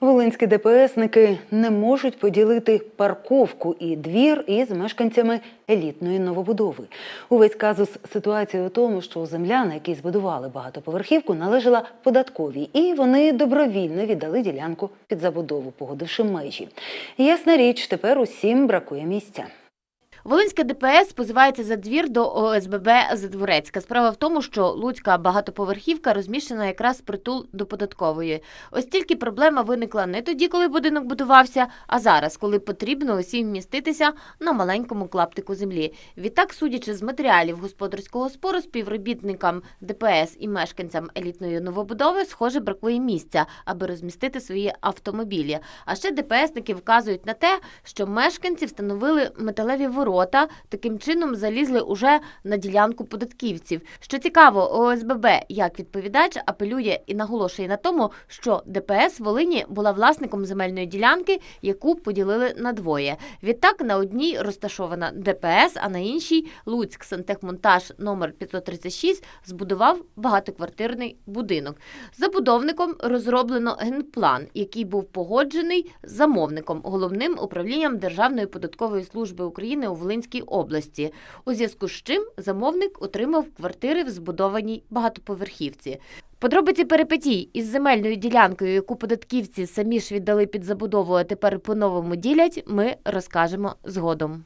Волинські ДПСники не можуть поділити парковку і двір із мешканцями елітної новобудови. Увесь казус ситуації у тому, що земля, на якій збудували багатоповерхівку, належала податковій, і вони добровільно віддали ділянку під забудову, погодивши межі. Ясна річ, тепер усім бракує місця. Волинське ДПС позивається за двір до ОСББ Задворецька. Справа в тому, що Луцька багатоповерхівка розміщена якраз притул до податкової. Ось тільки проблема виникла не тоді, коли будинок будувався, а зараз, коли потрібно усім вміститися на маленькому клаптику землі. Відтак, судячи з матеріалів господарського спору, співробітникам ДПС і мешканцям елітної новобудови, схоже, бракує місця, аби розмістити свої автомобілі. А ще ДПСники вказують на те, що мешканці встановили металеві ворота, таким чином залізли уже на ділянку податківців. Що цікаво, ОСББ як відповідач апелює і наголошує на тому, що ДПС Волині була власником земельної ділянки, яку поділили на двоє. Відтак на одній розташована ДПС, а на іншій Луцьк сантехмонтаж номер 536 збудував багатоквартирний будинок. Забудовником розроблено генплан, який був погоджений замовником, головним управлінням Державної податкової служби України у Волинській області. У зв'язку з чим замовник отримав квартири в збудованій багатоповерхівці. Подробиці перипетій із земельною ділянкою, яку податківці самі ж віддали під забудову, а тепер по-новому ділять, ми розкажемо згодом.